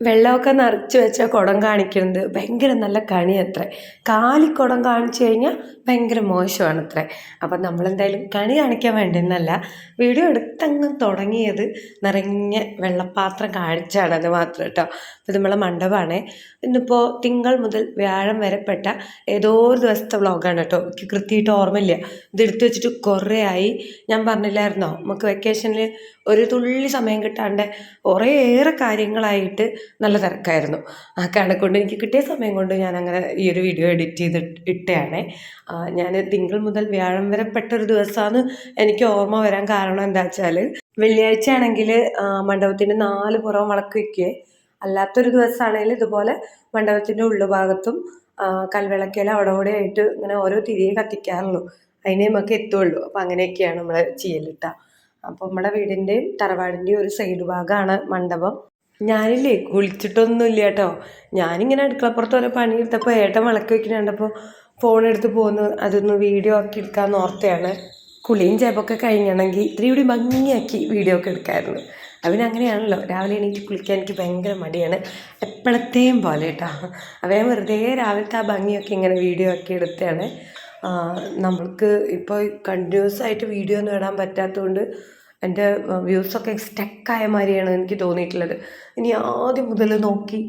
വെള്ളമൊക്കെ നിറച്ച് വെച്ച കുടം കാണിക്കുന്നത് ഭയങ്കര നല്ല കണിയത്രേ. കാലി കുടം കാണിച്ചു കഴിഞ്ഞാൽ ഭയങ്കര മോശമാണ് അത്രേ അപ്പം നമ്മളെന്തായാലും കണി കാണിക്കാൻ വേണ്ടിയെന്നല്ല വീഡിയോ എടുത്തങ്ങ് തുടങ്ങിയത് നിറഞ്ഞ വെള്ളപ്പാത്രം കാണിച്ചാണ് അത് മാത്രം കേട്ടോ. ഇത് നമ്മളെ മണ്ഡപമാണേ. ഇന്നിപ്പോൾ തിങ്കൾ മുതൽ വ്യാഴം വരെപ്പെട്ട പെട്ട ഏതോ ഒരു ദിവസത്തെ വ്ളോഗാണ് കേട്ടോ. എനിക്ക് കൃത്യമായിട്ട് ഓർമ്മയില്ല. ഇത് എടുത്തു വെച്ചിട്ട് കുറേ ആയി ഞാൻ പറഞ്ഞില്ലായിരുന്നോ? നമുക്ക് വെക്കേഷനിൽ ഒരു തുള്ളി സമയം കിട്ടാണ്ട് കുറേയേറെ കാര്യങ്ങളായിട്ട് നല്ല തിരക്കായിരുന്നു. ആ കണക്കൊണ്ട് എനിക്ക് കിട്ടിയ സമയം കൊണ്ട് ഞാൻ അങ്ങനെ ഈ ഒരു വീഡിയോ എഡിറ്റ് ചെയ്ത് ഇട്ടയാണേ. ഞാൻ തിങ്കൾ മുതൽ വ്യാഴം വരെ പെട്ടൊരു ദിവസമാണ് എനിക്ക് ഓർമ്മ വരാൻ കാരണം എന്താ വെച്ചാൽ വെള്ളിയാഴ്ച ആണെങ്കിൽ മണ്ഡപത്തിന്റെ നാല് പുറം വിളക്ക് വയ്ക്കുകയെ അല്ലാത്തൊരു ദിവസമാണെങ്കിൽ ഇതുപോലെ മണ്ഡപത്തിന്റെ ഉള്ളുഭാഗത്തും കൽവിളക്കയിലും അവിടെ കൂടെ ആയിട്ട് ഇങ്ങനെ ഓരോ തിരിയെ കത്തിക്കാറുള്ളൂ. അതിനെ നമുക്ക് എത്തുള്ളൂ. അപ്പോൾ അങ്ങനെയൊക്കെയാണ് നമ്മൾ ചെയ്യലിട്ട. അപ്പോൾ നമ്മുടെ വീടിന്റെയും തറവാടിന്റെയും ഒരു സൈഡ് ഭാഗമാണ് മണ്ഡപം. ഞാനില്ലേ കുളിച്ചിട്ടൊന്നുമില്ല കേട്ടോ ഞാനിങ്ങനെ അടുക്കളപ്പുറത്ത് ഓരോ പണിയെടുത്തപ്പോൾ ഏട്ടൻ വിളക്ക് കണ്ടപ്പോൾ ഫോൺ എടുത്ത് പോകുന്നു അതൊന്ന് വീഡിയോ ആക്കി എടുക്കാമെന്ന് ഓർത്തയാണ്. കുളിയും ചേപ്പൊക്കെ കഴിഞ്ഞാണെങ്കിൽ ഇത്രയും കൂടി ഭംഗിയാക്കി വീഡിയോ ഒക്കെ എടുക്കാമായിരുന്നു അവന് അങ്ങനെയാണല്ലോ. രാവിലെ എണീറ്റ് കുളിക്കാൻ എനിക്ക് ഭയങ്കര മടിയാണ്. എപ്പോഴത്തെയും പോലെ കേട്ടോ അവൻ വെറുതെ രാവിലത്തെ ആ ഭംഗിയൊക്കെ ഇങ്ങനെ വീഡിയോ ആക്കി എടുത്തതാണ് നമ്മൾക്ക് ഇപ്പോൾ കണ്ടിന്യൂസ് ആയിട്ട് വീഡിയോ ഒന്നും ഇടാൻ പറ്റാത്തതുകൊണ്ട് എന്റെ വ്യൂസൊക്കെ സ്റ്റക്കായ മാതിരിയാണ് എനിക്ക് തോന്നിയിട്ടുള്ളത്. ഇനി ആദ്യം മുതൽ നോക്കി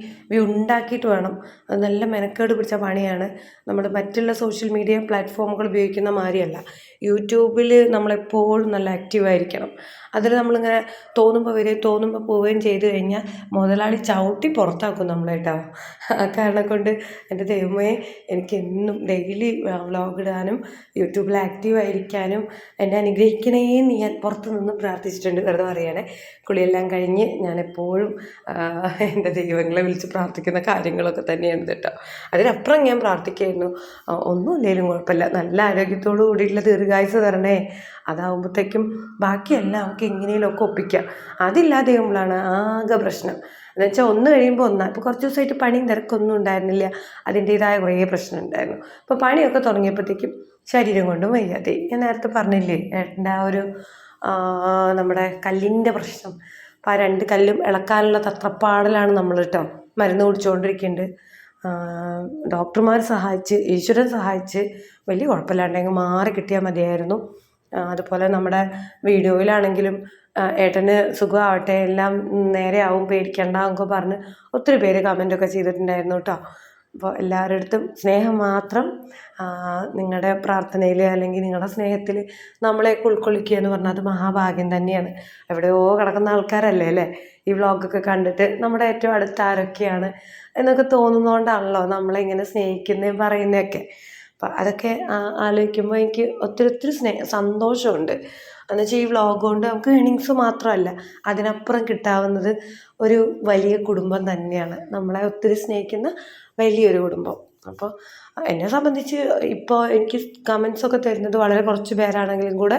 ഉണ്ടാക്കിയിട്ട് വേണം. അത് നല്ല മെനക്കേട് പിടിച്ച പണിയാണ്. നമ്മൾ മറ്റുള്ള സോഷ്യൽ മീഡിയ പ്ലാറ്റ്ഫോമുകൾ ഉപയോഗിക്കുന്ന മാതിരിയല്ല യൂട്യൂബിൽ നമ്മളെപ്പോഴും നല്ല ആക്റ്റീവായിരിക്കണം അതിൽ നമ്മളിങ്ങനെ തോന്നുമ്പോൾ വരികയും തോന്നുമ്പോൾ പോവുകയും ചെയ്തു കഴിഞ്ഞാൽ മുതലാളി ചവിട്ടി പുറത്താക്കും നമ്മളെ കേട്ടോ. ആ കാരണം കൊണ്ട് എന്റെ ദൈവമേ എനിക്ക് എന്നും ഡെയിലി വ്ളോഗ് ഇടാനും യൂട്യൂബിൽ ആക്റ്റീവായിരിക്കാനും എന്നെ അനുഗ്രഹിക്കണേന്ന് ഞാൻ പുറത്തുനിന്ന് പ്രാർത്ഥിച്ചിട്ടുണ്ട്. വെറുതെ പറയണേ. കുളിയെല്ലാം കഴിഞ്ഞ് ഞാൻ എപ്പോഴും എന്റെ ദൈവങ്ങളെ വിളിച്ച് പ്രാർത്ഥിക്കുന്ന കാര്യങ്ങളൊക്കെ തന്നെയാണ് കേട്ടോ. അതിനപ്പുറം ഞാൻ പ്രാർത്ഥിക്കായിരുന്നു ഒന്നും ഇല്ലെങ്കിലും കുഴപ്പമില്ല. നല്ല ആരോഗ്യത്തോടു കൂടിയുള്ള ദീർഘായുസ് തരണേ. അതാവുമ്പോഴത്തേക്കും ബാക്കിയെല്ലാം നമുക്ക് എങ്ങനെയൊക്കെ ഒപ്പിക്കാം. അതില്ലാതെ ആകുമ്പോഴാണ് ആകെ പ്രശ്നം. എന്ന് വെച്ചാൽ ഒന്ന് കഴിയുമ്പോൾ ഒന്നാ. ഇപ്പോൾ കുറച്ച് ദിവസമായിട്ട് പണിയും തിരക്കൊന്നും ഉണ്ടായിരുന്നില്ല. അതിന്റേതായ കുറേ പ്രശ്നം ഉണ്ടായിരുന്നു. അപ്പോൾ പണിയൊക്കെ തുടങ്ങിയപ്പോഴത്തേക്കും ശരീരം കൊണ്ടും വയ്യാതെ ഞാൻ നേരത്തെ പറഞ്ഞില്ലേ ഏട്ടന്റെ ആ ഒരു നമ്മുടെ കല്ലിന്റെ പ്രശ്നം. അപ്പോൾ ആ രണ്ട് കല്ലും ഇളക്കാനുള്ള തത്രപ്പാടിലാണ് നമ്മൾ കേട്ടോ മരുന്ന് കുടിച്ചുകൊണ്ടിരിക്കുന്നുണ്ട് ഡോക്ടർമാർ സഹായിച്ച് ഈശ്വരൻ സഹായിച്ച് വലിയ കുഴപ്പമില്ലാണ്ടെങ്കിൽ മാറി കിട്ടിയാൽ മതിയായിരുന്നു. അതുപോലെ നമ്മുടെ വീഡിയോയിലാണെങ്കിലും ഏട്ടന് സുഖമാവട്ടെ എല്ലാം നേരെ ആവും പേടിക്കണ്ട എന്നൊക്കെ പറഞ്ഞ് ഒത്തിരി പേര് കമന്റൊക്കെ ചെയ്തിട്ടുണ്ടായിരുന്നു കേട്ടോ അപ്പോൾ എല്ലാവരുടെയടുത്തും സ്നേഹം മാത്രം നിങ്ങളുടെ പ്രാർത്ഥനയിൽ അല്ലെങ്കിൽ നിങ്ങളുടെ സ്നേഹത്തിൽ നമ്മളെ ഉൾക്കൊള്ളിക്കുക എന്ന് പറഞ്ഞാൽ അത് മഹാഭാഗ്യം തന്നെയാണ്. എവിടെയോ കിടക്കുന്ന ആൾക്കാരല്ലേ അല്ലേ? ഈ വ്ളോഗൊക്കെ കണ്ടിട്ട് നമ്മുടെ ഏറ്റവും അടുത്ത ആരൊക്കെയാണ് എന്നൊക്കെ തോന്നുന്നതുകൊണ്ടാണല്ലോ നമ്മളെ ഇങ്ങനെ സ്നേഹിക്കുന്നതും പറയുന്നതൊക്കെ. അപ്പം അതൊക്കെ ആലോചിക്കുമ്പോൾ എനിക്ക് ഒത്തിരി ഒത്തിരി സ്നേഹ സന്തോഷമുണ്ട്. എന്നുവെച്ചാൽ ഈ വ്ളോഗ് കൊണ്ട് നമുക്ക് ഏണിങ്സ് മാത്രമല്ല അതിനപ്പുറം കിട്ടാവുന്നത് ഒരു വലിയ കുടുംബം തന്നെയാണ്. നമ്മളെ ഒത്തിരി സ്നേഹിക്കുന്ന വലിയൊരു കുടുംബം. അപ്പോൾ എന്നെ സംബന്ധിച്ച് ഇപ്പോൾ എനിക്ക് കമൻസൊക്കെ തരുന്നത് വളരെ കുറച്ച് പേരാണെങ്കിലും കൂടെ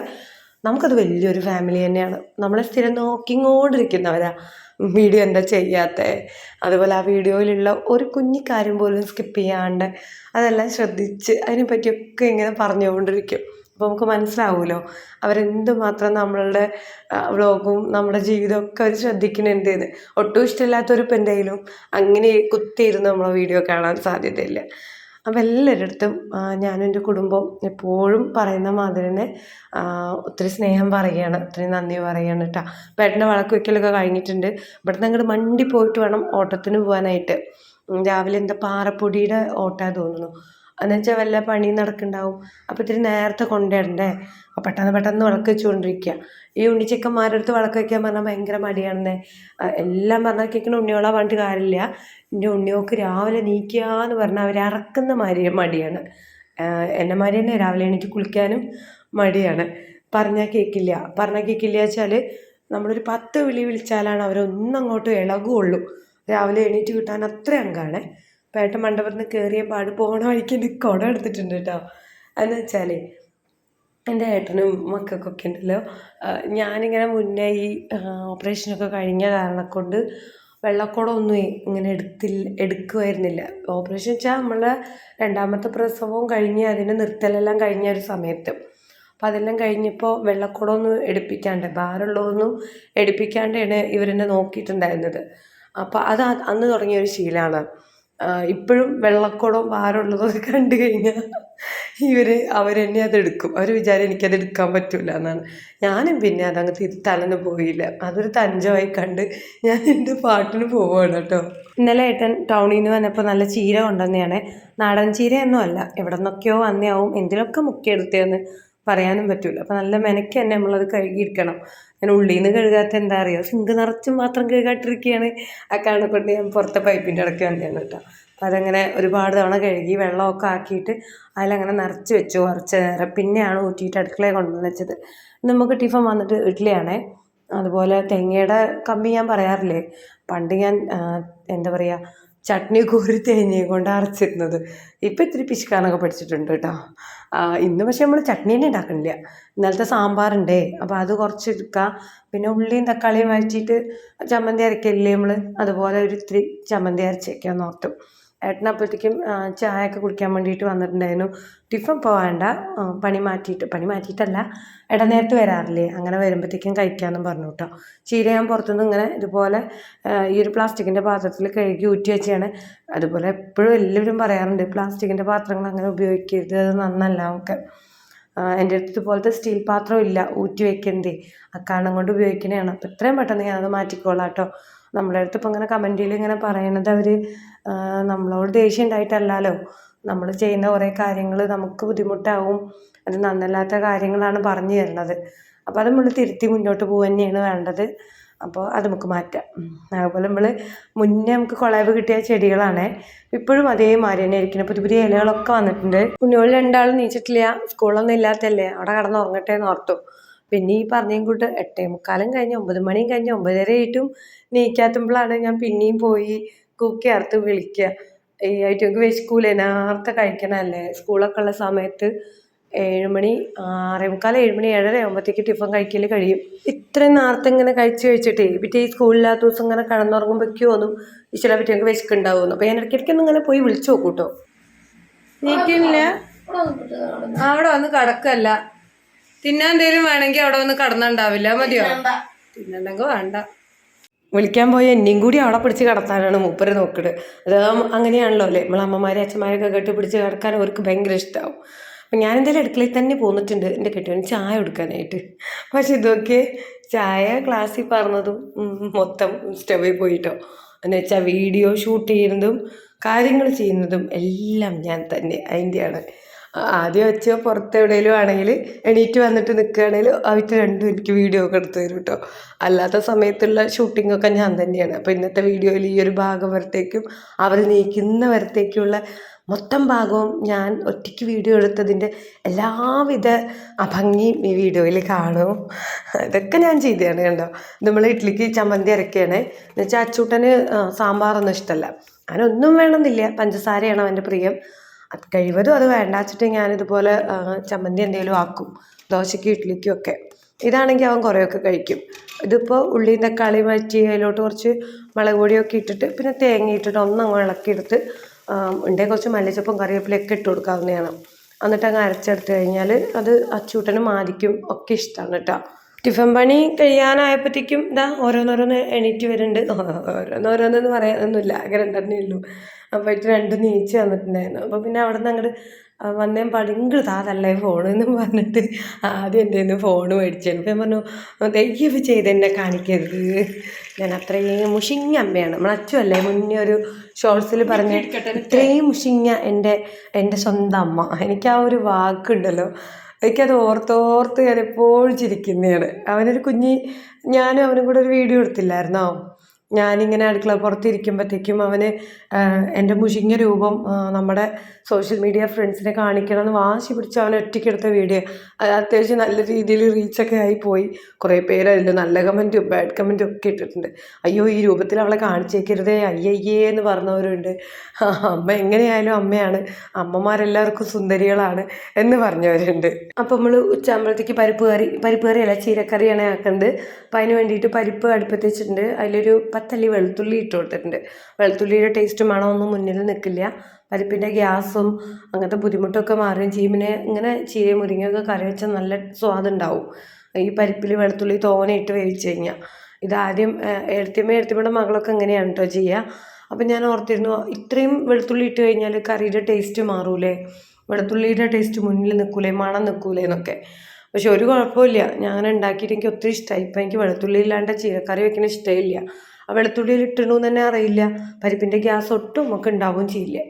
നമുക്കത് വലിയൊരു ഫാമിലി തന്നെയാണ്. നമ്മളെ സ്ഥിരം നോക്കിങ്ങോണ്ടിരിക്കുന്നവരാണ് വീഡിയോ എന്താ ചെയ്യാത്ത? അതുപോലെ ആ വീഡിയോയിലുള്ള ഒരു കുഞ്ഞി കാര്യം പോലും സ്കിപ്പ് ചെയ്യാണ്ട് അതെല്ലാം ശ്രദ്ധിച്ച് അതിനെപ്പറ്റിയൊക്കെ ഇങ്ങനെ പറഞ്ഞുകൊണ്ടിരിക്കും. അപ്പോൾ നമുക്ക് മനസ്സിലാവുമല്ലോ അവരെന്തുമാത്രം നമ്മളുടെ വ്ളോഗും നമ്മുടെ ജീവിതമൊക്കെ അവർ ശ്രദ്ധിക്കുന്നുണ്ടെന്ന് ഒട്ടും ഇഷ്ടമില്ലാത്തൊരു എന്തെങ്കിലും അങ്ങനെ കുത്തിയിരുന്ന് നമ്മളെ വീഡിയോ കാണാൻ സാധ്യതയില്ല. അപ്പോൾ എല്ലാവരുടെ അടുത്തും ഞാനും എന്റെ കുടുംബം എപ്പോഴും പറയുന്ന മാതിരി തന്നെ ഒത്തിരി സ്നേഹം പറയുകയാണ് ഒത്തിരി നന്ദി പറയുകയാണ് കേട്ടോ പേട്ടന്റെ വളക്ക് വയ്ക്കലൊക്കെ കഴിഞ്ഞിട്ടുണ്ട്. ഇവിടുന്ന് അങ്ങോട്ട് മണ്ടി പോയിട്ട് വേണം ഓട്ടത്തിന് പോകാനായിട്ട് രാവിലെ എന്താ പാറപ്പൊടിയുടെ ഓട്ടാ തോന്നുന്നു. എന്നുവെച്ചാൽ വല്ല പണി നടക്കുന്നുണ്ടാവും അപ്പോൾ ഇത്തിരി നേരത്തെ കൊണ്ടുവരണ്ടേ അപ്പോൾ പെട്ടെന്ന് പെട്ടെന്ന് വിളക്ക് വെച്ചുകൊണ്ടിരിക്കുക ഈ ഉണ്ണിച്ചക്കന്മാരുടെ അടുത്ത് വിളക്ക് വയ്ക്കാൻ പറഞ്ഞാൽ ഭയങ്കര മടിയാണെന്നേ. എല്ലാം പറഞ്ഞാൽ കേൾക്കുന്ന ഉണ്ണിയോളാ പറഞ്ഞിട്ട് കാര്യമില്ല എന്റെ ഉണ്ണിയോക്ക് രാവിലെ നീക്കുക എന്ന് പറഞ്ഞാൽ അവർ ഇറക്കുന്ന മാതിരി മടിയാണ്. എന്നെ മാതിരി തന്നെ രാവിലെ എണീറ്റ് കുളിക്കാനും മടിയാണ്. പറഞ്ഞാൽ കേൾക്കില്ല പറഞ്ഞാൽ കേൾക്കില്ല വെച്ചാൽ നമ്മളൊരു പത്ത് വിളി വിളിച്ചാലാണ് അവരൊന്നങ്ങോട്ടും ഇളകുള്ളൂ. രാവിലെ എണീറ്റ് കിട്ടാൻ അത്ര അങ്കാണ്. പേട്ട മണ്ഡപത്തിൽ നിന്ന് കയറിയ പാട് പോണ വഴിക്ക് എന്റെ കുടം എടുത്തിട്ടുണ്ട് കേട്ടോ എന്ന് വെച്ചാൽ എന്റെ ഏട്ടനും മക്കൾക്കൊക്കെ ഉണ്ടല്ലോ. ഞാനിങ്ങനെ മുന്നേ ഈ ഓപ്പറേഷനൊക്കെ കഴിഞ്ഞ കാരണം കൊണ്ട് വെള്ളക്കുടം ഒന്നും ഇങ്ങനെ എടുത്തില്ല എടുക്കുമായിരുന്നില്ല ഓപ്പറേഷൻ വെച്ചാൽ നമ്മളെ രണ്ടാമത്തെ പ്രസവവും കഴിഞ്ഞ് അതിന്റെ നിർത്തലെല്ലാം കഴിഞ്ഞ ഒരു സമയത്ത്. അപ്പം അതെല്ലാം കഴിഞ്ഞപ്പോൾ വെള്ളക്കുടമൊന്നും എടുപ്പിക്കാണ്ട് ഭാരമുള്ളതൊന്നും എടുപ്പിക്കാണ്ടാണ് ഇവരെന്നെ നോക്കിയിട്ടുണ്ടായിരുന്നത്. അപ്പോൾ അത് അന്ന് തുടങ്ങിയ ഒരു ശീലമാണ് ഇപ്പോഴും വെള്ളക്കുടം ഭാരമുള്ളതൊക്കെ കണ്ടു കഴിഞ്ഞാൽ ഇവർ അവരെന്നെ അതെടുക്കും അവർ വിചാരം എനിക്കത് എടുക്കാൻ പറ്റില്ല എന്നാണ്. ഞാനും പിന്നെ അതങ്ങ് തലന്ന് പോയില്ല. അതൊരു തഞ്ചമായി കണ്ട് ഞാൻ എന്റെ പാട്ടിന് പോവുകയാണ് കേട്ടോ. ഇന്നലെ ഏട്ടൻ ടൗണിൽ നിന്ന് വന്നപ്പോൾ നല്ല ചീര കൊണ്ടുവന്നെയാണ്. നാടൻ ചീരയൊന്നും അല്ല. എവിടെ നിന്നൊക്കെയോ വന്നെയാവും. എന്തിനൊക്കെ മുക്കിയെടുത്തതെന്ന് പറയാനും പറ്റില്ല അപ്പോൾ നല്ല മെനക്ക് തന്നെ നമ്മളത് കഴുകിയിരിക്കണം. ഞാൻ ഉള്ളിൽ നിന്ന് കഴുകാത്ത എന്താ അറിയോ? സിങ്ക് നിറച്ചും മാത്രം കഴുകാട്ടിരിക്കുകയാണ് ആ കാണക്കൊണ്ട് ഞാൻ പുറത്തെ പൈപ്പിന്റെ ഇടയ്ക്ക് വന്നതാണ് കേട്ടോ. അപ്പോൾ അതങ്ങനെ ഒരുപാട് തവണ കഴുകി വെള്ളമൊക്കെ ആക്കിയിട്ട് അതിലങ്ങനെ നിറച്ച് വെച്ചു. കുറച്ച് നേരം പിന്നെയാണ് ഊറ്റിയിട്ട് അടുക്കളയിൽ കൊണ്ടുവന്ന് വെച്ചത്. നമുക്ക് ടിഫൻ വന്നിട്ട് ഇഡ്ഡലിയാണേ. അതുപോലെ തേങ്ങയുടെ കമ്പി ഞാൻ പറയാറില്ലേ? പണ്ട് ഞാൻ എന്താ പറയുക ചട്നി കോരി തേങ്ങയും കൊണ്ട് അരച്ചിരുന്നത്. ഇപ്പം ഇത്തിരി പിശുക്കാനൊക്കെ പഠിച്ചിട്ടുണ്ട് കേട്ടോ ഇന്ന് പക്ഷേ നമ്മൾ ചട്നി തന്നെ ഉണ്ടാക്കണില്ല ഇന്നലത്തെ സാമ്പാറുണ്ടേ അപ്പോൾ അത് കുറച്ച് എടുക്കുക പിന്നെ ഉള്ളിയും തക്കാളിയും വഴറ്റിയിട്ട് ചമ്മന്തി അരക്കല്ലേ നമ്മൾ അതുപോലെ ഒരു ഇത്തിരി ചമ്മന്തി അരച്ചേക്കാന്ന് ഓർത്തു. ഏട്ടനപ്പോഴത്തേക്കും ചായ ഒക്കെ കുടിക്കാൻ വേണ്ടിയിട്ട് വന്നിട്ടുണ്ടായിരുന്നു. ടിഫൻ പോകാണ്ട പണി മാറ്റിയിട്ട് പണി മാറ്റിയിട്ടല്ല. ഇടനേരത്ത് വരാറില്ലേ? അങ്ങനെ വരുമ്പോഴത്തേക്കും കഴിക്കാമെന്നും പറഞ്ഞു കേട്ടോ. ചീര ഞാൻ പുറത്തുനിന്ന് ഇങ്ങനെ ഇതുപോലെ ഈ ഒരു പ്ലാസ്റ്റിക്കിന്റെ പാത്രത്തിൽ കഴുകി ഊറ്റി വെച്ചാണ് അതുപോലെ എപ്പോഴും എല്ലാവരും പറയാറുണ്ട് പ്ലാസ്റ്റിക്കിന്റെ പാത്രങ്ങൾ അങ്ങനെ ഉപയോഗിക്കരുത് അത് നന്നല്ല ഒക്കെ. എന്റെ അടുത്ത് ഇതുപോലത്തെ സ്റ്റീൽ പാത്രം ഇല്ല ഊറ്റി വെക്കുന്നതേ അക്കാരണം കൊണ്ട് ഉപയോഗിക്കുന്നതാണ് അപ്പോൾ എത്രയും പെട്ടെന്ന് ഞാനത് മാറ്റിക്കോളാം കേട്ടോ. നമ്മുടെ അടുത്ത് ഇപ്പം ഇങ്ങനെ കമന്റിൽ ഇങ്ങനെ പറയണത് അവർ നമ്മളോട് ദേഷ്യം ഉണ്ടായിട്ടല്ലല്ലോ നമ്മൾ ചെയ്യുന്ന കുറേ കാര്യങ്ങൾ നമുക്ക് ബുദ്ധിമുട്ടാവും. അത് നന്നല്ലാത്ത കാര്യങ്ങളാണ് പറഞ്ഞു തരുന്നത്. അപ്പോൾ അത് നമ്മൾ തിരുത്തി മുന്നോട്ട് പോകുക തന്നെയാണ് വേണ്ടത്. അപ്പോൾ അത് നമുക്ക് മാറ്റാം. അതുപോലെ നമ്മൾ മുന്നേ നമുക്ക് കുളവ് കിട്ടിയ ചെടികളാണ്. ഇപ്പോഴും അതേമാതിരി തന്നെ ഇരിക്കുന്നത് പുതിയ പുതിയ ഇലകളൊക്കെ വന്നിട്ടുണ്ട്. കുഞ്ഞോൾ രണ്ടാളും നീച്ചിട്ടില്ല. സ്കൂളൊന്നും ഇല്ലാത്തല്ലേ. അവിടെ കടന്ന് ഉറങ്ങട്ടെ എന്ന് ഓർത്തു. പിന്നെ ഈ പറഞ്ഞേം കൂട്ട് എട്ടേ മുക്കാലും കഴിഞ്ഞ് ഒമ്പത് മണിയും കഴിഞ്ഞ് ഒമ്പതര ആയിട്ടും നീക്കാത്തുമ്പോഴാണ് ഞാൻ പിന്നെയും പോയി കുക്ക് ചേർത്ത് വിളിക്കുക ഈ ആയിട്ട് വിശക്കൂലേ നേരത്തെ കഴിക്കണമല്ലേ സ്കൂളൊക്കെ ഉള്ള സമയത്ത് ഏഴ് മണി ആറേ മുക്കാൽ ഏഴ് മണി ഏഴര ആകുമ്പോഴത്തേക്ക് ടിഫൻ കഴിക്കൽ കഴിയും. ഇത്രയും നേരത്തെ ഇങ്ങനെ കഴിച്ച് കഴിച്ചിട്ടേ പിറ്റേ ഈ സ്കൂളില്ലാത്ത ദിവസം ഇങ്ങനെ കിടന്നുറങ്ങുമ്പോഴേക്കും ഒന്നും ഇച്ചിരി പറ്റിയൊക്കെ വിശക്കുണ്ടാവുമെന്ന് അപ്പോൾ ഞാൻ ഇടയ്ക്കിടയ്ക്കൊന്നും ഇങ്ങനെ പോയി വിളിച്ചു നോക്കും കേട്ടോ നീക്കില്ല അവിടെ വന്ന് കിടക്കല്ല. തിന്നാൻ എന്തേലും വേണമെങ്കിൽ അവിടെ വന്ന് കടന്നുണ്ടാവില്ല. മതിയോ? തിന്നണ്ടെങ്കിൽ വേണ്ട. വിളിക്കാൻ പോയ എന്നെയും കൂടി അവിടെ പിടിച്ച് കിടത്താനാണ് മൂപ്പര് നോക്കുന്നത് അത് അങ്ങനെയാണല്ലോ അല്ലേ? നമ്മളെ അമ്മമാരെ അച്ഛന്മാരൊക്കെ കേട്ട് പിടിച്ച് കിടക്കാൻ അവർക്ക് ഭയങ്കര ഇഷ്ടമാവും അപ്പം ഞാൻ എന്തായാലും അടുക്കളയിൽ തന്നെ പോന്നിട്ടുണ്ട് എന്റെ കെട്ടിയവന് ചായ കൊടുക്കാനായിട്ട്. പക്ഷെ ഇതൊക്കെ ചായ ക്ലാസ്സിൽ പറഞ്ഞതും മൊത്തം സ്റ്റവിൽ പോയിട്ടോ. എന്ന് വെച്ചാൽ വീഡിയോ ഷൂട്ട് ചെയ്യുന്നതും കാര്യങ്ങൾ ചെയ്യുന്നതും എല്ലാം ഞാൻ തന്നെ. അതിന്റെയാണ് ആദ്യം വെച്ച് പുറത്ത് എവിടെയെങ്കിലും ആണെങ്കിൽ എണീറ്റ് വന്നിട്ട് നിൽക്കുകയാണെങ്കിൽ അവർ രണ്ടും എനിക്ക് വീഡിയോ ഒക്കെ എടുത്ത് തരും കേട്ടോ അല്ലാത്ത സമയത്തുള്ള ഷൂട്ടിങ്ങൊക്കെ ഞാൻ തന്നെയാണ്. അപ്പോൾ ഇന്നത്തെ വീഡിയോയിൽ ഈ ഒരു ഭാഗം വരത്തേക്കും അവർ നീക്കുന്ന വരത്തേക്കുള്ള മൊത്തം ഭാഗവും ഞാൻ ഒറ്റയ്ക്ക് വീഡിയോ എടുത്തതിന്റെ എല്ലാവിധ അഭംഗിയും ഈ വീഡിയോയിൽ കാണും. ഇതൊക്കെ ഞാൻ ചെയ്തതാണ് കണ്ടോ? നമ്മൾ ഇഡ്ഡലിക്ക് ചമ്മന്തി അരക്കുകയാണ് എന്നുവെച്ചാൽ അച്ചൂട്ടന് സാമ്പാറൊന്നും ഇഷ്ടമല്ല അങ്ങനൊന്നും വേണമെന്നില്ല. പഞ്ചസാരയാണ് അവന്റെ പ്രിയം. അത് കഴിവതും അത് വേണ്ട വെച്ചിട്ട് ഞാനിതുപോലെ ചമ്മന്തി എന്തെങ്കിലും ആക്കും. ദോശയ്ക്കും ഇഡ്ഡലിക്കും ഒക്കെ. ഇതാണെങ്കിൽ അവൻ കുറേയൊക്കെ കഴിക്കും. ഇതിപ്പോൾ ഉള്ളിയും തക്കാളിയും വഴറ്റി അതിലോട്ട് കുറച്ച് മുളക് പൊടിയൊക്കെ ഇട്ടിട്ട് പിന്നെ തേങ്ങ ഇട്ടിട്ട് ഒന്നങ്ങ് ഇളക്കിയെടുത്ത് ഉണ്ടേ കുറച്ച് മല്ലിച്ചപ്പും കറിവേപ്പിലൊക്കെ ഇട്ട് കൊടുക്കാവുന്നതാണ്. എന്നിട്ട് അങ്ങ് അരച്ചെടുത്ത് കഴിഞ്ഞാൽ അത് അച്ചൂട്ടനും ആദിക്കും ഒക്കെ ഇഷ്ടമാണ് കേട്ടോ. ടിഫൻ പണി കഴിയാനായപ്പോഴത്തേക്കും ഇതാ ഓരോന്നോരോന്ന് എണീറ്റ് വരുന്നുണ്ട്. ഓരോന്നോരോന്നെന്ന് പറയാനൊന്നുമില്ല. ആകെ രണ്ടെണ്ണേ ഉള്ളൂ. അപ്പോൾ രണ്ട് രണ്ടും നീച്ച് വന്നിട്ടുണ്ടായിരുന്നു. അപ്പോൾ പിന്നെ അവിടെ നിന്ന് അങ്ങോട്ട് വന്നേം പടിങ്കിൾ താതല്ലേ ഫോൺ എന്ന് പറഞ്ഞിട്ട് ആദ്യം എന്റെ നിന്ന് ഫോൺ മേടിച്ചു ഞാൻ പറഞ്ഞു ദയ്യവ് ചെയ്ത് എന്നെ കാണിക്കരുത്. ഞാൻ അത്രയും മുഷിങ്ങ അമ്മയാണ്. നമ്മൾ അച്ഛല്ലേ മുന്നേ ഒരു ഷോർട്സിൽ പറഞ്ഞ ഇത്രയും മുഷിങ്ങ എന്റെ എന്റെ സ്വന്തം അമ്മ. എനിക്ക് ആ ഒരു വാക്കുണ്ടല്ലോ. എനിക്കത് ഓർത്തോർത്ത് ഞാൻ എപ്പോഴും ചിരിക്കുന്നതാണ്. അവനൊരു കുഞ്ഞി ഞാനും അവനും കൂടെ ഒരു വീഡിയോ എടുത്തില്ലായിരുന്നോ? ഞാനിങ്ങനെ അടുക്കള പുറത്തിരിക്കുമ്പോഴത്തേക്കും അവന് എന്റെ മുഷിങ്ങ രൂപം നമ്മുടെ സോഷ്യൽ മീഡിയ ഫ്രണ്ട്സിനെ കാണിക്കണമെന്ന് വാശി പിടിച്ച് അവൻ ഒറ്റയ്ക്കെടുത്ത വീഡിയോ അത് അത്യാവശ്യം നല്ല രീതിയിൽ റീച്ചൊക്കെ പോയി. കുറേ പേര് അതിൽ നല്ല കമന്റും ബാഡ് കമന്റും ഒക്കെ ഇട്ടിട്ടുണ്ട്. അയ്യോ ഈ രൂപത്തിൽ അവളെ കാണിച്ചേക്കരുതേ അയ്യയ്യേ എന്ന് പറഞ്ഞവരുണ്ട്. അമ്മ എങ്ങനെയായാലും അമ്മയാണ്. അമ്മമാരെല്ലാവർക്കും സുന്ദരികളാണ് എന്ന് പറഞ്ഞവരുണ്ട്. അപ്പം നമ്മൾ ഉച്ചാകുമ്പോഴത്തേക്ക് പരിപ്പ് കറി പരിപ്പ് കറിയല്ല ചീരക്കറിയാണ് ആക്കുന്നത് അപ്പം അതിന് വേണ്ടിയിട്ട് പരിപ്പ് അടുപ്പത്ത് വെച്ചിട്ടുണ്ട്. അതിലൊരു പത്തല്ലി വെളുത്തുള്ളി ഇട്ട് കൊടുത്തിട്ടുണ്ട്. വെളുത്തുള്ളിയുടെ ടേസ്റ്റ് മണമൊന്നും മുന്നിൽ നിൽക്കില്ല. പരിപ്പിന്റെ ഗ്യാസും അങ്ങനത്തെ ബുദ്ധിമുട്ടൊക്കെ മാറുകയും ചെയ്യും. പിന്നെ ഇങ്ങനെ ചീര മുരിങ്ങയൊക്കെ കറി വെച്ചാൽ നല്ല സ്വാദുണ്ടാവും ഈ പരിപ്പിൽ വെളുത്തുള്ളി തോനയിട്ട് വേവിച്ച് കഴിഞ്ഞാൽ ഇതാദ്യം എഴുത്തിയമ്മ എഴുത്തിയമ്മയുടെ മകളൊക്കെ എങ്ങനെയാണ് കേട്ടോ ചെയ്യുക അപ്പം ഞാൻ ഓർത്തിരുന്നു ഇത്രയും വെളുത്തുള്ളി ഇട്ട് കഴിഞ്ഞാൽ കറിയുടെ ടേസ്റ്റ് മാറൂലേ? വെളുത്തുള്ളിയുടെ ടേസ്റ്റ് മുന്നിൽ നിൽക്കൂലേ? മണം നിൽക്കൂലേ എന്നൊക്കെ. പക്ഷെ ഒരു കുഴപ്പമില്ല ഞാൻ ഉണ്ടാക്കിയിട്ട് എനിക്ക് ഒത്തിരി ഇഷ്ടമായി ഇപ്പം എനിക്ക് വെളുത്തുള്ളി ഇല്ലാണ്ട് ചീരക്കറി വെക്കുന്ന ഇഷ്ടമില്ല ആ വെളുത്തുള്ളിയിൽ ഇട്ടിടൂ തന്നെ അറിയില്ല. പരിപ്പിന്റെ ഗ്യാസ് ഒട്ടും നമുക്ക് ഉണ്ടാവുകയും ചെയ്യില്ല.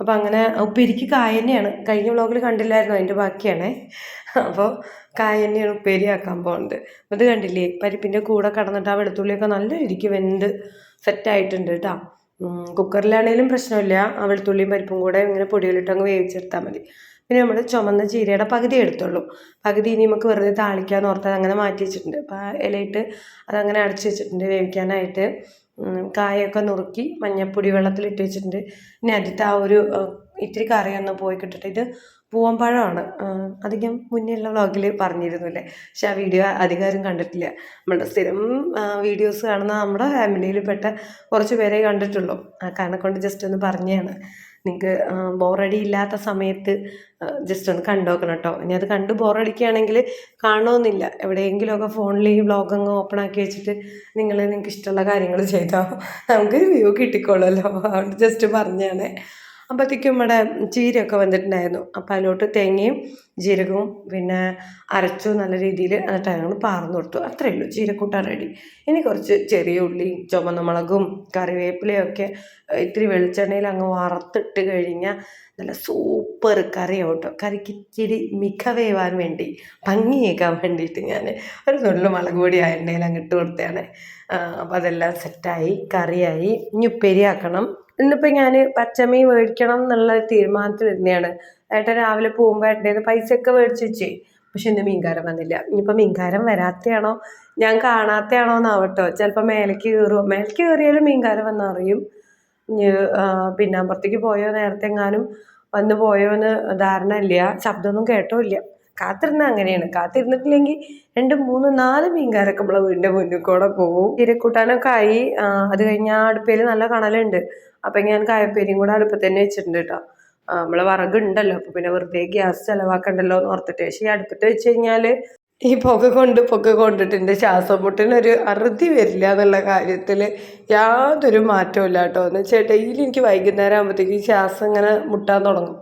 അപ്പോൾ അങ്ങനെ ഉപ്പേരിക്ക് കായ തന്നെയാണ്. കഴിഞ്ഞ വ്ളോഗിൽ കണ്ടില്ലായിരുന്നു? അതിന്റെ ബാക്കിയാണേ. അപ്പോൾ കായ തന്നെയാണ് ഉപ്പേരി ആക്കാൻ പോകുന്നത് അത് കണ്ടില്ലേ? പരിപ്പിന്റെ കൂടെ കടന്നിട്ട് ആ വെളുത്തുള്ളിയൊക്കെ നല്ല രീതിക്ക് വെന്ത് സെറ്റായിട്ടുണ്ട് കേട്ടോ കുക്കറിലാണെങ്കിലും പ്രശ്നമില്ല. ആ വെളുത്തുള്ളിയും പരിപ്പും കൂടെ ഇങ്ങനെ പൊടിയിലിട്ട് അങ്ങ് വേവിച്ചെടുത്താൽ മതി. പിന്നെ നമ്മൾ ചുമന്ന ചീരയുടെ പകുതി എടുത്തുള്ളൂ. പകുതി ഇനി നമുക്ക് വെറുതെ താളിക്കാന്ന് ഓർത്താൽ അങ്ങനെ മാറ്റി വെച്ചിട്ടുണ്ട്. അപ്പോൾ ഇലയിട്ട് അതങ്ങനെ അടച്ചു വെച്ചിട്ടുണ്ട് വേവിക്കാനായിട്ട്. കായൊക്കെ നുറുക്കി മഞ്ഞപ്പൊടി വെള്ളത്തിലിട്ട് വെച്ചിട്ടുണ്ട്. ഇനി അതിന്റെ ആ ഒരു ഇത്തിരി കറിയൊന്ന് പോയി കിട്ടിട്ട്. ഇത് പൂവമ്പഴമാണ് അധികം മുന്നേ ഉള്ള വ്ളോഗിൽ പറഞ്ഞിരുന്നില്ലേ? പക്ഷെ ആ വീഡിയോ അധികം കണ്ടിട്ടില്ല. നമ്മുടെ സ്ഥിരം വീഡിയോസ് കാണുന്ന നമ്മുടെ ഫാമിലിയിൽ പെട്ട കുറച്ച് പേരെ കണ്ടിട്ടുള്ളൂ. ആ കാരണം കൊണ്ട് ജസ്റ്റ് ഒന്ന് പറഞ്ഞതാണ്. നിങ്ങൾക്ക് ബോറടി ഇല്ലാത്ത സമയത്ത് ജസ്റ്റ് ഒന്ന് കണ്ടുനോക്കണം കേട്ടോ ഇനി അത് കണ്ട് ബോറടിക്കുകയാണെങ്കിൽ കാണണമെന്നില്ല എവിടെയെങ്കിലുമൊക്കെ ഫോണിൽ ഈ വ്ളോഗ് ഓപ്പൺ ആക്കി വെച്ചിട്ട് നിങ്ങൾ നിങ്ങൾക്ക് ഇഷ്ടമുള്ള കാര്യങ്ങൾ ചെയ്താൽ നമുക്ക് വ്യൂ കിട്ടിക്കോളുമല്ലോ. അതുകൊണ്ട് ജസ്റ്റ് പറഞ്ഞാണ് അപ്പോഴത്തേക്കും നമ്മുടെ ചീരയൊക്കെ വന്നിട്ടുണ്ടായിരുന്നു. അപ്പോൾ അതിലോട്ട് തേങ്ങയും ജീരകവും പിന്നെ അരച്ചു നല്ല രീതിയിൽ എന്നിട്ട് ഞങ്ങൾ പാർന്നു കൊടുത്തു. അത്രയേ ഉള്ളൂ. ചീരക്കൂട്ടാൻ റെഡി ഇനി കുറച്ച് ചെറിയ ഉള്ളിയും ചുമന്ന മുളകും കറിവേപ്പിലയൊക്കെ ഇത്തിരി വെളിച്ചെണ്ണയിൽ അങ്ങ് വറുത്തിട്ട് കഴിഞ്ഞാൽ നല്ല സൂപ്പർ കറിയാവും കേട്ടോ കറിക്ക് ഇച്ചിരി മികവേവാൻ വേണ്ടി ഭംഗിയേക്കാൻ വേണ്ടിയിട്ട് ഞാൻ ഒരു നുള്ളു മുളക് പൊടി ആ എണ്ണയിൽ അങ്ങ് ഇട്ട് കൊടുത്തതാണ്. അപ്പോൾ അതെല്ലാം സെറ്റായി കറിയായി. ഇനി ഉപ്പേരിയാക്കണം ഇന്നിപ്പോൾ ഞാൻ പച്ചമീൻ മേടിക്കണം എന്നുള്ള തീരുമാനത്തിൽ തന്നെയാണ് ഏട്ടൻ രാവിലെ പോകുമ്പോൾ ഏട്ടന്റെ പൈസയൊക്കെ മേടിച്ച് വെച്ചേ. പക്ഷെ ഇന്ന് മീൻകാരൻ വന്നില്ല. ഇനിയിപ്പോൾ മീൻകാരൻ വരാത്തയാണോ? ഞാൻ കാണാത്തയാണോ എന്നാവട്ടോ. ചിലപ്പോൾ മേലേക്ക് കയറുമോ മേലേക്ക് കയറിയാലും മീൻകാരൻ വന്നറിയും. പിന്നെ അപ്പുറത്തേക്ക് പോയോ? നേരത്തെ എങ്ങാനും വന്ന് പോയോ എന്ന് ധാരണ ഇല്ല ശബ്ദമൊന്നും കേട്ടോ ഇല്ല കാത്തിരുന്ന അങ്ങനെയാണ്. കാത്തിരുന്നിട്ടില്ലെങ്കിൽ രണ്ട് മൂന്ന് നാല് മീൻകാരൊക്കെ നമ്മളെ വീടിന്റെ മുന്നിൽ കൂടെ പോകും ഇരക്കൂട്ടാനൊക്കെ ആയി അത് കഴിഞ്ഞാൽ അടുപ്പയിൽ നല്ല കണലുണ്ട്. അപ്പം ഞാൻ കായപ്പേരിയും കൂടെ അടുപ്പത്ത് തന്നെ വെച്ചിട്ടുണ്ട് കേട്ടോ. നമ്മളെ വിറകുണ്ടല്ലോ. അപ്പോൾ പിന്നെ വെറുതെ ഗ്യാസ് ചിലവാക്കണ്ടല്ലോ എന്ന് ഓർത്തിട്ട്. പക്ഷേ ഈ അടുപ്പത്ത് വെച്ച് കഴിഞ്ഞാൽ ഈ പുക കൊണ്ട് പുക കൊണ്ടിട്ട് എന്റെ ശ്വാസം മുട്ടിനൊരു അറുതി വരില്ല എന്നുള്ള കാര്യത്തിൽ യാതൊരു മാറ്റവും ഇല്ല കേട്ടോ. എന്ന് വെച്ചാൽ ഡെയിലി എനിക്ക് വൈകുന്നേരം ആകുമ്പോഴത്തേക്കും ശ്വാസം ഇങ്ങനെ മുട്ടാൻ തുടങ്ങും.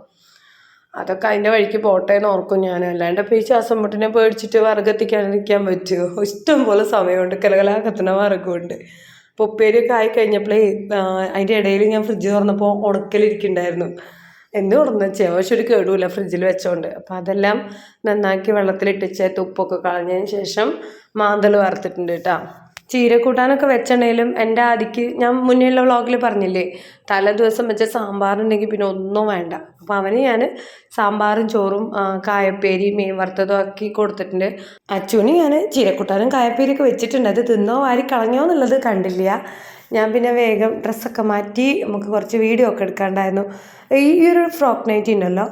അതൊക്കെ അതിന്റെ വഴിക്ക് പോട്ടെ എന്ന് ഓർക്കും ഞാൻ. അല്ലാണ്ട് ഇപ്പോൾ ഈ ശ്വാസം മുട്ടിനെ പേടിച്ചിട്ട് വർഗത്തിക്കാതിരിക്കാൻ പറ്റുമോ? ഇഷ്ടം പോലെ സമയമുണ്ട്. കലകലാ വർഗമുണ്ട് അപ്പോൾ ഉപ്പേരിയൊക്കെ ആയി കഴിഞ്ഞപ്പോഴേ അതിന്റെ ഇടയിൽ ഞാൻ ഫ്രിഡ്ജ് തുറന്നപ്പോൾ ഉണക്കലിരിക്കുന്നുണ്ടായിരുന്നു വെച്ചാൽ പക്ഷെ ഒരു കേടുമില്ല ഫ്രിഡ്ജിൽ വെച്ചോണ്ട്. അപ്പം അതെല്ലാം നന്നാക്കി വെള്ളത്തിലിട്ടിച്ച് തുപ്പൊക്കെ കളഞ്ഞതിന് ശേഷം മാന്തൽ വറുത്തിട്ടുണ്ട് കേട്ടോ. ചീര കൂട്ടാനൊക്കെ വെച്ചിട്ടുണ്ടെങ്കിലും എന്റെ ആദിക്ക് ഞാൻ മുന്നേയുള്ള വ്ളോഗിൽ പറഞ്ഞില്ലേ തലേ ദിവസം വെച്ച സാമ്പാറുണ്ടെങ്കിൽ പിന്നെ ഒന്നും വേണ്ട. അപ്പോൾ അവന് ഞാൻ സാമ്പാറും ചോറും കായപ്പേരി മീൻ വറുത്തതും ആക്കി കൊടുത്തിട്ടുണ്ട്. അച്ചുവിന് ഞാൻ ചീരക്കൂട്ടാനും കായപ്പേരിയൊക്കെ വെച്ചിട്ടുണ്ട്. അത് തിന്നോ വാരി കളഞ്ഞോ എന്നുള്ളത് കണ്ടില്ല. ഞാൻ പിന്നെ വേഗം ഡ്രസ്സൊക്കെ മാറ്റി നമുക്ക് കുറച്ച് വീഡിയോ ഒക്കെ എടുക്കാണ്ടായിരുന്നു. ഈ ഒരു ഫ്രോക്ക് നൈറ്റി ഉണ്ടല്ലോ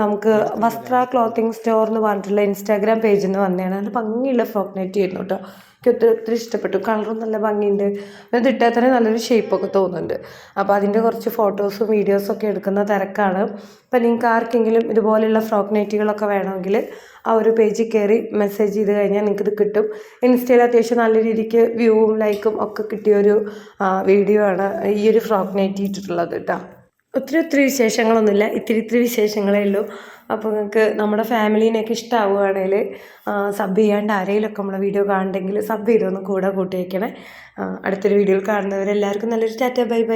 നമുക്ക് വസ്ത്ര ക്ലോത്തിങ് സ്റ്റോർ എന്ന് പറഞ്ഞിട്ടുള്ള ഇൻസ്റ്റാഗ്രാം പേജിൽ നിന്ന് വന്നതാണ്. നല്ല ഭംഗിയുള്ള ഫ്രോക്ക് നൈറ്റി ആയിരുന്നു കേട്ടോ. എനിക്ക് ഒത്തിരി ഇഷ്ടപ്പെട്ടു. കളറും നല്ല ഭംഗിയുണ്ട്. അത് ഇട്ടാൽ തന്നെ നല്ലൊരു ഷേപ്പൊക്കെ തോന്നുന്നുണ്ട്. അപ്പോൾ അതിന്റെ കുറച്ച് ഫോട്ടോസും വീഡിയോസും ഒക്കെ എടുക്കുന്ന തിരക്കാണ്. അപ്പോൾ നിങ്ങൾക്ക് ആർക്കെങ്കിലും ഇതുപോലെയുള്ള ഫ്രോക്ക് നൈറ്റികളൊക്കെ വേണമെങ്കിൽ ആ ഒരു പേജിൽ കയറി മെസ്സേജ് ചെയ്ത് കഴിഞ്ഞാൽ നിങ്ങൾക്കിത് ഇത് കിട്ടും. ഇൻസ്റ്റയിൽ അത്യാവശ്യം നല്ല രീതിക്ക് വ്യൂവും ലൈക്കും ഒക്കെ കിട്ടിയൊരു വീഡിയോ ആണ് ഈ ഒരു ഫ്രോക്ക് നൈറ്റി ഇട്ടിട്ടുള്ളത് കേട്ടോ. ഒത്തിരി ഒത്തിരി വിശേഷങ്ങളൊന്നുമില്ല. ഇത്തിരി ഇത്തിരി വിശേഷങ്ങളേ ഉള്ളൂ. അപ്പോൾ നിങ്ങൾക്ക് നമ്മുടെ ഫാമിലീനെയൊക്കെ ഇഷ്ടമാവുകയാണെങ്കിൽ സബ് ചെയ്യാണ്ട് ആരെങ്കിലുമൊക്കെ നമ്മളെ വീഡിയോ കാണുന്നുണ്ടെങ്കിൽ സബ് ചെയ്തൊന്ന് കൂടെ കൂട്ടി വയ്ക്കണേ അടുത്തൊരു വീഡിയോയിൽ കാണുന്നവരെല്ലാവർക്കും നല്ലൊരു ടാറ്റ. Bye bye.